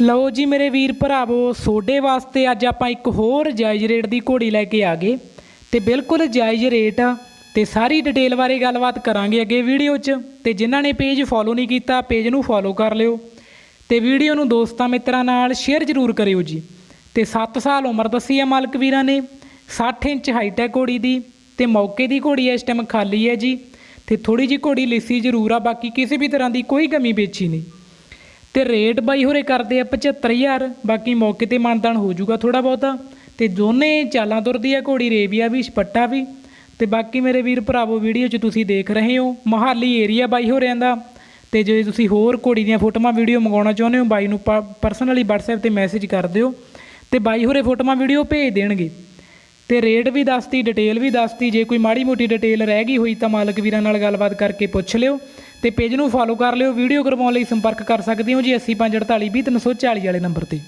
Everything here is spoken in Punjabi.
ਲਓ ਜੀ ਮੇਰੇ ਵੀਰ ਭਰਾਵੋ ਸੋਡੇ ਵਾਸਤੇ ਅੱਜ ਆਪਾਂ ਇੱਕ ਹੋਰ ਜਾਇਜ਼ ਰੇਟ ਦੀ ਘੋੜੀ ਲੈ ਕੇ ਆ ਗਏ। ਤੇ ਬਿਲਕੁਲ ਜਾਇਜ਼ ਰੇਟ ਆ ਤੇ ਸਾਰੀ ਡਿਟੇਲ ਬਾਰੇ ਗੱਲਬਾਤ ਕਰਾਂਗੇ ਅੱਗੇ ਵੀਡੀਓ 'ਚ। ਤੇ ਜਿਨ੍ਹਾਂ ਨੇ ਪੇਜ ਫੋਲੋ ਨਹੀਂ ਕੀਤਾ ਪੇਜ ਨੂੰ ਫੋਲੋ ਕਰ ਲਿਓ। ਤੇ ਵੀਡੀਓ ਨੂੰ ਦੋਸਤਾਂ ਮਿੱਤਰਾਂ ਨਾਲ ਸ਼ੇਅਰ ਜ਼ਰੂਰ ਕਰਿਓ ਜੀ। ਤੇ 7 ਸਾਲ ਉਮਰ ਦੱਸੀ ਹੈ ਮਾਲਕ ਵੀਰਾਂ ਨੇ 60 ਇੰਚ ਹਾਈਟ ਹੈ ਘੋੜੀ ਦੀ ਤੇ ਮੌਕੇ ਦੀ ਘੋੜੀ ਇਸ ਟਾਈਮ ਖਾਲੀ ਹੈ ਜੀ। ਤੇ ਥੋੜੀ ਜੀ ਘੋੜੀ ਲਿੱਸੀ ਜ਼ਰੂਰ ਆ, ਬਾਕੀ ਕਿਸੇ ਵੀ ਤਰ੍ਹਾਂ ਦੀ ਕੋਈ ਕਮੀ ਵੇਚੀ ਨਹੀਂ। ਤੇ ਰੇਟ ਬਾਈ ਹੋਰੇ ਕਰਦੇ ਆ 75000 ਬਾਕੀ ਮੌਕੇ ਤੇ ਮਾਨਦਾਨ ਹੋ ਜਾਊਗਾ ਥੋੜਾ ਬਹੁਤਾ। ਤੇ ਦੋਨੇ ਚਾਲਾਂ ਤੁਰਦੀ ਆ ਘੋੜੀ ਰੇਬੀਆ ਵੀ ਛਪੱਟਾ ਵੀ। ਤੇ ਬਾਕੀ ਮੇਰੇ ਵੀਰ ਭਰਾਵੋ, ਵੀਡੀਓ 'ਚ ਤੁਸੀਂ ਦੇਖ ਰਹੇ ਹੋ ਮਹਾਲੀ ਏਰੀਆ ਬਾਈ ਹੋਰਿਆਂ ਦਾ। ਤੇ ਜੇ ਤੁਸੀਂ ਹੋਰ ਘੋੜੀ ਦੀਆਂ ਫੋਟੋਆਂ, ਵੀਡੀਓ ਮੰਗਾਉਣਾ ਚਾਹੁੰਦੇ ਹੋ, ਬਾਈ ਨੂੰ ਪਰਸਨਲੀ WhatsApp ਤੇ ਮੈਸੇਜ ਕਰ ਦਿਓ। ਤੇ ਬਾਈ ਹੋਰੇ ਫੋਟੋਆਂ, ਵੀਡੀਓ ਭੇਜ ਦੇਣਗੇ। ਤੇ ਰੇਟ ਵੀ ਦੱਸਤੀ ਡਿਟੇਲ ਵੀ ਦੱਸਤੀ। ਜੇ ਕੋਈ ਮਾੜੀ ਮੋਟੀ ਡਿਟੇਲ ਰਹਿ ਗਈ ਹੋਈ ਤਾਂ ਮਾਲਕ ਵੀਰਾਂ ਨਾਲ ਗੱਲਬਾਤ ਕਰਕੇ ਪੁੱਛ ਲਿਓ। ਤੇ ਪੇਜ ਨੂੰ ਫੋਲੋ ਕਰ ਲਿਓ ਵੀਡੀਓ ਕਰਵਾਉਣ ਲਈ ਸੰਪਰਕ ਕਰ ਸਕਦੇ ਹੋ ਜੀ 8548 340 ਵਾਲੇ ਨੰਬਰ ਤੇ।